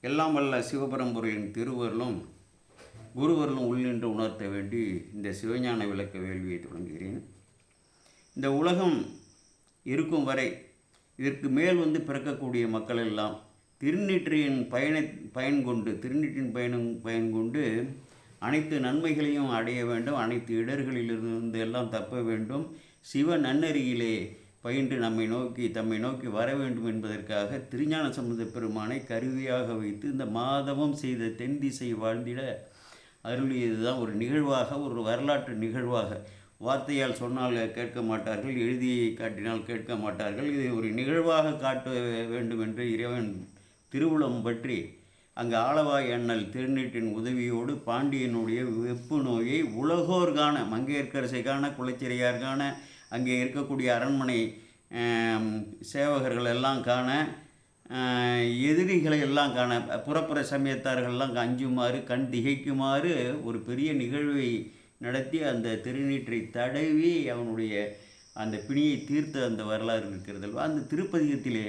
எல்லாம் வல்ல சிவபரம்பொருளின் திருவருளும் குருவருளும் உள்ளின்று உணர்த்த வேண்டி இந்த சிவஞான விளக்க வேள்வியை தொடங்குகிறேன். இந்த உலகம் இருக்கும் வரை இதற்கு மேல் வந்து பிறக்கக்கூடிய மக்கள் எல்லாம் திருநீற்றின் பயனை பயன் கொண்டு திருநீற்றின் பயணம் பயன் கொண்டு அனைத்து நன்மைகளையும் அடைய வேண்டும். அனைத்து இடர்களிலிருந்து எல்லாம் தப்ப வேண்டும். சிவ நன்னறியிலே பயின்று நம்மை நோக்கி தம்மை நோக்கி வர வேண்டும் என்பதற்காக திருஞான சம்பந்த பெருமானை கருவியாக வைத்து இந்த மாதவம் செய்த தென் திசை வாழ்ந்திட அருளியது தான் ஒரு நிகழ்வாக ஒரு வரலாற்று நிகழ்வாக. வார்த்தையால் சொன்னால் கேட்க மாட்டார்கள் எழுதியை காட்டினால் கேட்க மாட்டார்கள். இதை ஒரு நிகழ்வாக காட்ட வேண்டும் என்று இறைவன் திருவுளம் பற்றி அங்கு ஆளவாய் அண்ணல் திருநீட்டின் உதவியோடு பாண்டியனுடைய வெப்பு நோயை உலகோர்கான காண மங்கையர்க்கரசை காண அங்கே இருக்கக்கூடிய அரண்மனை சேவகர்கள் எல்லாம் காண எதிரிகளை எல்லாம் காண புறப்புற சமயத்தார்கள்லாம் அஞ்சுமாறு கண் திகைக்குமாறு ஒரு பெரிய நிகழ்வை நடத்தி அந்த திருநீற்றை தடவி அவனுடைய அந்த பிணியை தீர்த்த அந்த வரலாறு இருக்கிறதல்வா அந்த திருப்பதிகத்திலே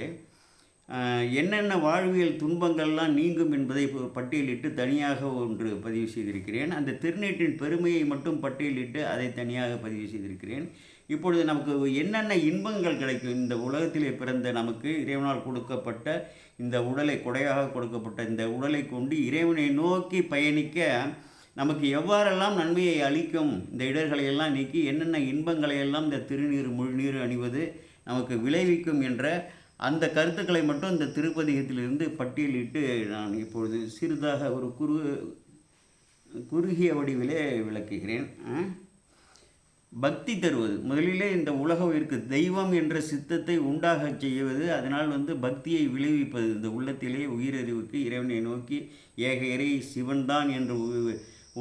என்னென்ன வாழ்வியல் துன்பங்கள்லாம் நீங்கும் என்பதை பட்டியலிட்டு தனியாக ஒன்று பதிவு செய்திருக்கிறேன். அந்த திருநீற்றின் பெருமையை மட்டும் பட்டியலிட்டு அதை தனியாக பதிவு செய்திருக்கிறேன். இப்பொழுது நமக்கு என்னென்ன இன்பங்கள் கிடைக்கும்? இந்த உலகத்திலே பிறந்த நமக்கு இறைவனால் கொடுக்கப்பட்ட இந்த உடலை கொடையாக கொடுக்கப்பட்ட இந்த உடலை கொண்டு இறைவனை நோக்கி பயணிக்க நமக்கு எவ்வாறெல்லாம் நன்மையை அளிக்கும்? இந்த இடர்களை எல்லாம் நீக்கி என்னென்ன இன்பங்களை எல்லாம் இந்த திருநீர் முழுநீர் அணிவது நமக்கு விளைவிக்கும் என்ற அந்த கருத்துக்களை மட்டும் இந்த திருப்பதிகத்திலிருந்து பட்டியலிட்டு நான் இப்பொழுது சிறிதாக ஒரு குறு குறுகிய வடிவிலே விளக்குகிறேன். பக்தி தருவது. முதலிலே இந்த உலக உயிருக்கு தெய்வம் என்ற சித்தத்தை உண்டாகச் செய்வது அதனால் வந்து பக்தியை விளைவிப்பது. இந்த உள்ளத்திலே உயிரறிவுக்கு இறைவனை நோக்கி ஏக இறை சிவன்தான் என்று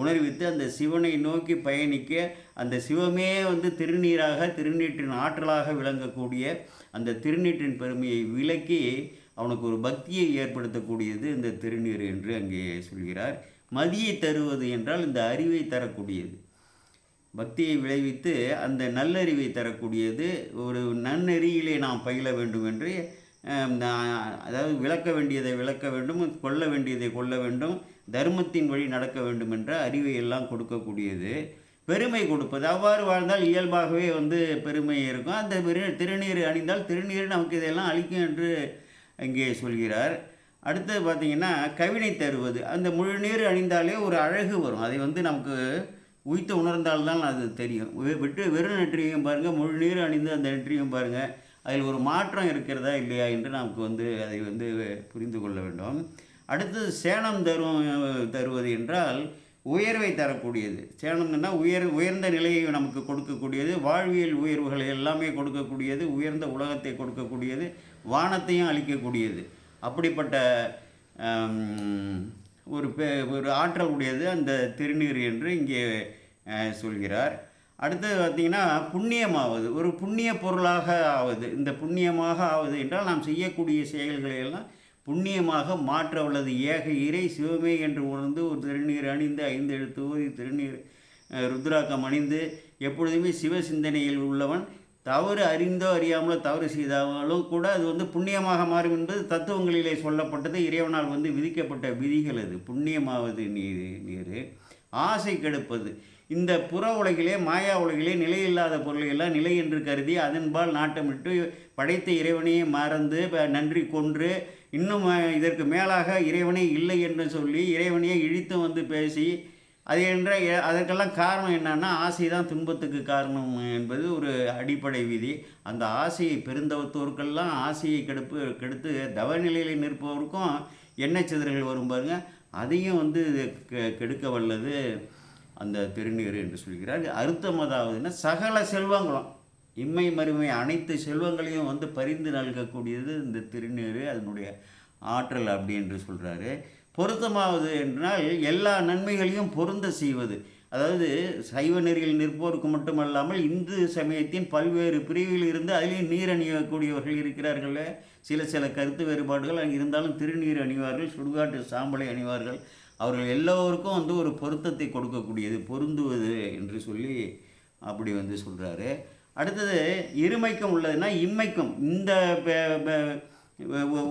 உணர்வித்து அந்த சிவனை நோக்கி பயணிக்க அந்த சிவமே வந்து திருநீராக திருநீற்றின் ஆற்றலாக விளங்கக்கூடிய அந்த திருநீற்றின் பெருமையை விளக்கி அவனுக்கு ஒரு பக்தியை ஏற்படுத்தக்கூடியது இந்த திருநீர் என்று அங்கே சொல்கிறார். மதியை தருவது என்றால் இந்த அறிவை தரக்கூடியது. பக்தியை விளைவித்து அந்த நல்லறிவை தரக்கூடியது ஒரு நன்னெறியிலே நாம் பயில வேண்டும் என்று அதாவது விளக்க வேண்டியதை விளக்க வேண்டும் கொள்ள வேண்டியதை கொள்ள வேண்டும் தர்மத்தின் வழி நடக்க வேண்டும் என்ற அறிவை எல்லாம் கொடுக்கக்கூடியது. பெருமை கொடுப்பது அவ்வாறு வாழ்ந்தால் இயல்பாகவே வந்து பெருமை இருக்கும். அந்த திருநீர் அணிந்தால் திருநீர் நமக்கு இதெல்லாம் அளிக்கும் என்று இங்கே சொல்கிறார். அடுத்தது பார்த்தீங்கன்னா கவினை தருவது. அந்த முழுநீர் அணிந்தாலே ஒரு அழகு வரும். அதை வந்து நமக்கு உய்த்து உணர்ந்தால்தான் அது தெரியும். வெ- விட்டு வெறும் நெற்றியும் பாருங்கள் முழு நீர் அணிந்து அந்த நெற்றியும் பாருங்கள் அதில் ஒரு மாற்றம் இருக்கிறதா இல்லையா என்று நமக்கு வந்து அதை வந்து புரிந்து கொள்ள வேண்டும். அடுத்தது சேனம் தரும் தருவது என்றால் உயர்வை தரக்கூடியது. சேனம்னா உயர் உயர்ந்த நிலையை நமக்கு கொடுக்கக்கூடியது வாழ்வியல் உயர்வுகளை எல்லாமே கொடுக்கக்கூடியது உயர்ந்த உலகத்தை கொடுக்கக்கூடியது வானத்தையும் அளிக்கக்கூடியது அப்படிப்பட்ட ஒரு பெ ஒரு ஆற்றல் உடையது அந்த திருநீர் என்று இங்கே சொல்கிறார். அடுத்தது பார்த்தீங்கன்னா புண்ணியமாவது. ஒரு புண்ணிய பொருளாக ஆவது. இந்த புண்ணியமாக ஆவது என்றால் நாம் செய்யக்கூடிய செயல்களை எல்லாம் புண்ணியமாக மாற்ற உள்ளது. ஏக இறை சிவமே என்று உணர்ந்து ஒரு திருநீர் அணிந்து ஐந்து எழுத்து ஓதி திருநீர் ருத்ராக்கம் அணிந்து எப்பொழுதுமே சிவ சிந்தனையில் உள்ளவன் தவறு அறிந்தோ அறியாமலோ தவறு செய்தாலும் கூட அது வந்து புண்ணியமாக மாறும் என்பது தத்துவங்களிலே சொல்லப்பட்டது. இறைவனால் வந்து விதிக்கப்பட்ட விதிகள் அது. புண்ணியமாவது நீர் நீர். ஆசை கெடுப்பது. இந்த புற உலகிலே மாயா உலகிலே நிலையில்லாத பொருளை எல்லாம் நிலை என்று கருதி அதன்பால் நாட்டமிட்டு படைத்த இறைவனையே மறந்து நன்றி கொன்று இன்னும் இதற்கு மேலாக இறைவனே இல்லை என்று சொல்லி இறைவனையே இழித்து வந்து பேசி அது என்ற அதற்கெல்லாம் காரணம் என்னன்னா ஆசை தான் துன்பத்துக்கு காரணம் என்பது ஒரு அடிப்படை விதி. அந்த ஆசையை பெருந்தவத்தோருக்கெல்லாம் ஆசையை கெடுப்பு கெடுத்து தவநிலையில் நிற்பவருக்கும் எண்ணெய் சிதறல் வரும் பாருங்க. அதையும் வந்து கெ- கெடுக்க வல்லது அந்த திருநீர் என்று சொல்கிறார். அறுத்தமதாவதுன்னா சகல செல்வங்களும் இம்மை மறுமை அனைத்து செல்வங்களையும் வந்து பரிந்து நல்கக்கூடியது இந்த திருநீர் அதனுடைய ஆற்றல் அப்படி என்று சொல்கிறாரு பொருத்தமாவது என்றால் எல்லா நன்மைகளையும் பொருந்த செய்வது. அதாவது சைவ நெறியில் நிற்போருக்கு மட்டுமல்லாமல் இந்து சமயத்தின் பல்வேறு பிரிவில் இருந்து அதிலேயும் நீர் அணியக்கூடியவர்கள் இருக்கிறார்கள். சில சில கருத்து வேறுபாடுகள் அங்கே இருந்தாலும் திருநீர் அணிவார்கள் சுடுகாட்டு சாம்பலை அணிவார்கள். அவர்கள் எல்லோருக்கும் வந்து ஒரு பொருத்தத்தை கொடுக்கக்கூடியது பொருந்துவது என்று சொல்லி அப்படி வந்து சொல்கிறாரு அடுத்தது இருமைக்கும் உள்ளதுன்னா இம்மைக்கும். இந்த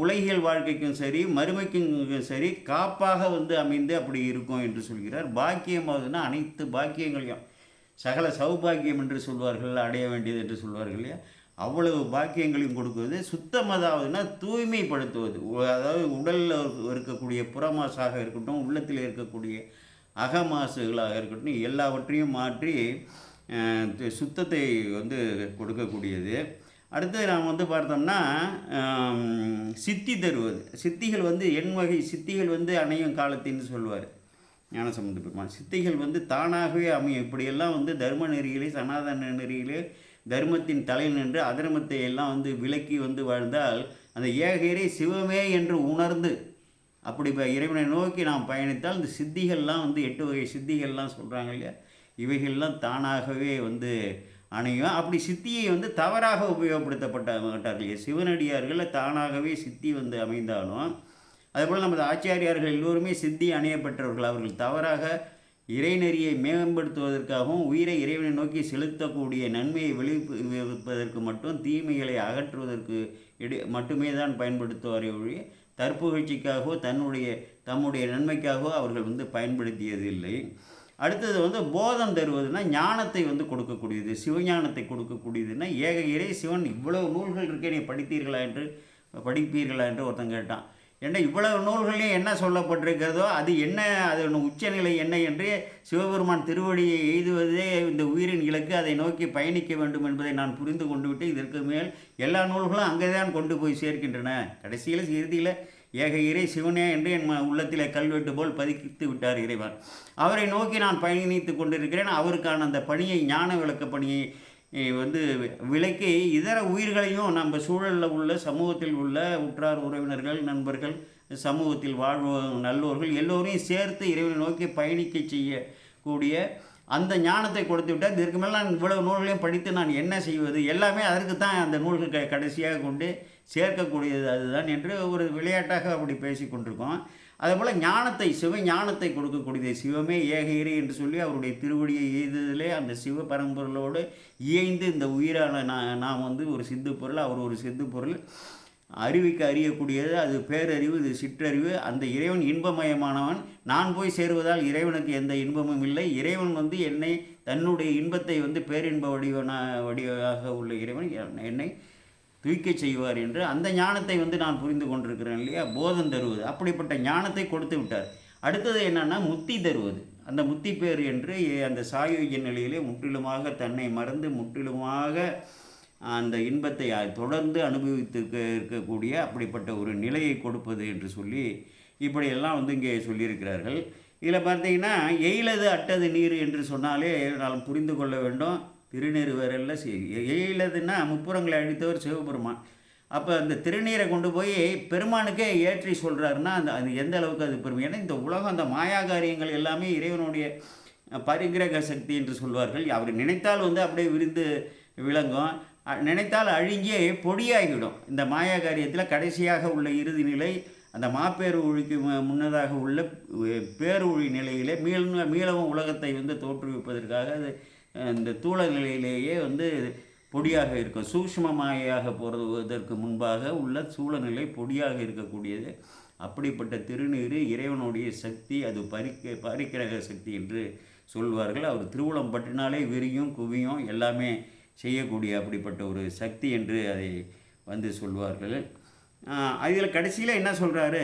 உலகியல் வாழ்க்கைக்கும் சரி மறுமைக்கும் சரி காப்பாக வந்து அமைந்து அப்படி இருக்கும் என்று சொல்கிறார். பாக்கியமாவதுன்னா அனைத்து பாக்கியங்களையும் சகல சௌபாக்கியம் என்று சொல்வார்கள் அடைய வேண்டியது என்று சொல்வார்கள் இல்லையா? அவ்வளவு பாக்கியங்களையும் கொடுக்குவது. சுத்தமதாவதுன்னா தூய்மைப்படுத்துவது. அதாவது உடலில் இருக்கக்கூடிய புறமாசாக இருக்கட்டும் உள்ளத்தில் இருக்கக்கூடிய அகமாசுகளாக இருக்கட்டும் எல்லாவற்றையும் மாற்றி சுத்தத்தை வந்து கொடுக்கக்கூடியது. அடுத்து நாம் வந்து பார்த்தோம்னா சித்தி தருவது சித்திகள் வந்து எண் வகை சித்திகள் வந்து அணையும் காலத்தின்னு சொல்லுவார். ஞானசம்பந்த பெருமான் சித்திகள் வந்து தானாகவே அமையும். இப்படியெல்லாம் வந்து தர்ம நெறியிலே சனாதன நெறியிலே தர்மத்தின் தலை நின்று அதர்மத்தை எல்லாம் வந்து விலக்கி வந்து வாழ்ந்தால் அந்த ஏகையரை சிவமே என்று உணர்ந்து அப்படி இப்போ இறைவனை நோக்கி நாம் பயணித்தால் இந்த சித்திகள்லாம் வந்து எட்டு வகை சித்திகள்லாம் சொல்கிறாங்க இல்லையா? இவைகள்லாம் தானாகவே வந்து அணையும் அப்படி சித்தியை வந்து தவறாக உபயோகப்படுத்தப்பட்ட மாட்டார்கள் சிவனடியார்கள் தானாகவே சித்தி வந்து அமைந்தாலும் அதுபோல் நமது ஆச்சாரியார்கள் எல்லோருமே சித்தி அணையப்பட்டவர்கள் அவர்கள் தவறாக இறைநெறியை மேம்படுத்துவதற்காகவும் உயிரை இறைவனை நோக்கி செலுத்தக்கூடிய நன்மையை விளைவிப்பதற்கு மட்டும் தீமைகளை அகற்றுவதற்கு இடி மட்டுமே தான் பயன்படுத்துவாரே ஒழிய தற்புகழ்ச்சிக்காகவோ தன்னுடைய தம்முடைய நன்மைக்காகவோ அவர்கள் வந்து பயன்படுத்தியது இல்லை அடுத்தது வந்து போதம் தருவதுன்னா ஞானத்தை வந்து கொடுக்கக்கூடியது சிவஞானத்தை கொடுக்கக்கூடியதுன்னா ஏக இறை சிவன் இவ்வளவு நூல்கள் இருக்கே நீ படித்தீர்களா என்று படிப்பீர்களா என்று ஒருத்தன் கேட்டான். ஏன்னா இவ்வளவு நூல்களையும் என்ன சொல்லப்பட்டிருக்கிறதோ அது என்ன அதன் உச்சநிலை என்ன என்று சிவபெருமான் திருவடியை எய்துவதே இந்த உயிரின் இலக்கு அதை நோக்கி பயணிக்க வேண்டும் என்பதை நான் புரிந்து கொண்டு விட்டு இதற்கு மேல் எல்லா நூல்களும் அங்கே தான் கொண்டு போய் சேர்க்கின்றன. கடைசியில் இறுதியில் ஏக இறை சிவனே என்று என் ம- உள்ளத்திலே கல்வெட்டு போல் பதிக்கித்து விட்டார் இறைவன். அவரை நோக்கி நான் பயணித்து கொண்டிருக்கிறேன். அவருக்கான அந்த பணியை ஞான விளக்க பணியை வந்து விலக்கி இதர உயிர்களையும் நம்ம சூழலில் உள்ள சமூகத்தில் உள்ள உற்றார் உறவினர்கள் நண்பர்கள் சமூகத்தில் வாழ்வ நல்லோர்கள் எல்லோரையும் சேர்த்து இறைவனை நோக்கி பயணிக்க செய்யக்கூடிய அந்த ஞானத்தை கொடுத்து விட்டால் இதற்கு மேலே நான் இவ்வளவு நூல்களையும் படித்து நான் என்ன செய்வது? எல்லாமே அதற்கு தான் அந்த நூல்கள் க கடைசியாக கொண்டு சேர்க்கக்கூடியது அதுதான் என்று ஒரு விளையாட்டாக அப்படி பேசி கொண்டிருக்கோம். அதேபோல் ஞானத்தை சிவ ஞானத்தை கொடுக்கக்கூடியது சிவமே ஏக என்று சொல்லி அவருடைய திருவடியை எய்ததிலே அந்த சிவ பரம்பொருளோடு இயைந்து இந்த உயிரான நான் நாம் வந்து ஒரு சித்து பொருள் அவர் ஒரு சித்து பொருள். அறிவிக்க அறியக்கூடியது அது பேரறிவு இது சிற்றறிவு. அந்த இறைவன் இன்பமயமானவன். நான் போய் சேருவதால் இறைவனுக்கு எந்த இன்பமும் இல்லை. இறைவன் வந்து என்னை தன்னுடைய இன்பத்தை வந்து பேரின்ப வடிவனா வடிவாக உள்ள இறைவன் என்னை துய்க்க செய்வார் என்று அந்த ஞானத்தை வந்து நான் புரிந்து கொண்டிருக்கிறேன் இல்லையா? போதம் தருவது. அப்படிப்பட்ட ஞானத்தை கொடுத்து விட்டார். அடுத்தது என்னன்னா முத்தி தருவது. அந்த முத்தி பேர் என்று அந்த சாயுஜ நிலையிலே முற்றிலுமாக தன்னை மறந்து முற்றிலுமாக அந்த இன்பத்தை தொடர்ந்து அனுபவித்து இருக்கக்கூடிய அப்படிப்பட்ட ஒரு நிலையை கொடுப்பது என்று சொல்லி இப்படியெல்லாம் வந்து இங்கே சொல்லியிருக்கிறார்கள். இதில் பார்த்தீங்கன்னா எயிலது அட்டது நீர் என்று சொன்னாலே நாம் புரிந்து கொள்ள வேண்டும். திருநீறுவரில் எயிலதுன்னா முப்புறங்களை அழித்தவர் சிவபெருமான். அப்போ அந்த திருநீரை கொண்டு போய் பெருமானுக்கே ஏற்றி சொல்கிறாருன்னா அந்த அது எந்த அளவுக்கு அது பெருமை? ஏன்னா இந்த உலகம் அந்த மாயா காரியங்கள் எல்லாமே இறைவனுடைய பரிகிரக சக்தி என்று சொல்வார்கள். அவர் நினைத்தால் வந்து அப்படியே விரிந்து விளங்கும். நினைத்தால் அழுங்கி பொடியாகிவிடும். இந்த மாயா காரியத்தில் கடைசியாக உள்ள இறுதி நிலை அந்த மாப்பேறு ஒழிக்கு மு- முன்னதாக உள்ள பேரொழி நிலையிலே மீள மீளவும் உலகத்தை வந்து தோற்றுவிப்பதற்காக அது இந்த தூள நிலையிலேயே வந்து பொடியாக இருக்கும் சூக்ஷ்ம மாயாக போகிறதற்கு முன்பாக உள்ள சூழநிலை பொடியாக இருக்கக்கூடியது. அப்படிப்பட்ட திருநீர் இறைவனுடைய சக்தி அது பறிக்க பரிக்கிரக சக்தி என்று சொல்வார்கள். அவர் திருவுளம் பற்றினாலே விரியும் குவியும் எல்லாமே செய்யக்கூடிய அப்படிப்பட்ட ஒரு சக்தி என்று அதை வந்து சொல்வார்கள். அதில் கடைசியில் என்ன சொல்கிறாரு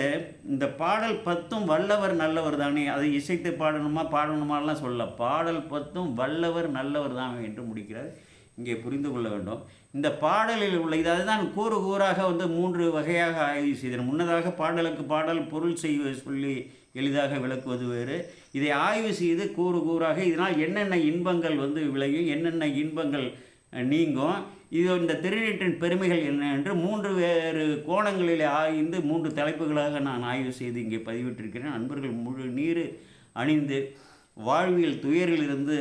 இந்த பாடல் பத்தும் வல்லவர் நல்லவர் தானே. அதை இசைத்து பாடணுமா பாடணுமாலாம் சொல்ல பாடல் பத்தும் வல்லவர் நல்லவர் தான் என்று முடிக்கிறார். இங்கே புரிந்து கொள்ள வேண்டும். இந்த பாடலில் உள்ள இது அதுதான் கூறு கூறாக வந்து மூன்று வகையாக ஆய்வு செய்தனர். முன்னதாக பாடலுக்கு பாடல் பொருள் செய்வ சொல்லி எளிதாக விளக்குவது வேறு. இதை ஆய்வு செய்து கூறு கூறாக இதனால் என்னென்ன இன்பங்கள் வந்து விளையும் என்னென்ன இன்பங்கள் நீங்கும் இது இந்த திருநீற்றின் பெருமைகள் என்ன என்று மூன்று வேறு கோணங்களில் ஆய்ந்து மூன்று தலைப்புகளாக நான் ஆய்வு செய்து இங்கே பதிவிட்டிருக்கிறேன். நண்பர்கள் முழு நீர் அணிந்து வாழ்வியல் துயரிலிருந்து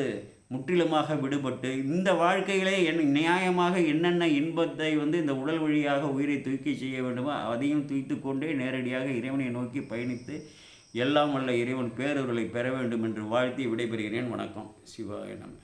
முற்றிலுமாக விடுபட்டு இந்த வாழ்க்கையிலே என் நியாயமாக என்னென்ன இன்பத்தை வந்து இந்த உடல் வழியாக உயிரை தூக்கி செய்ய வேண்டுமோ அதையும் தூய்த்து கொண்டே நேரடியாக இறைவனை நோக்கி பயணித்து எல்லாம் வல்ல இறைவன் பேரொருளை பெற வேண்டும் என்று வாழ்த்தி விடைபெறுகிறேன். வணக்கம். சிவாய நம்ம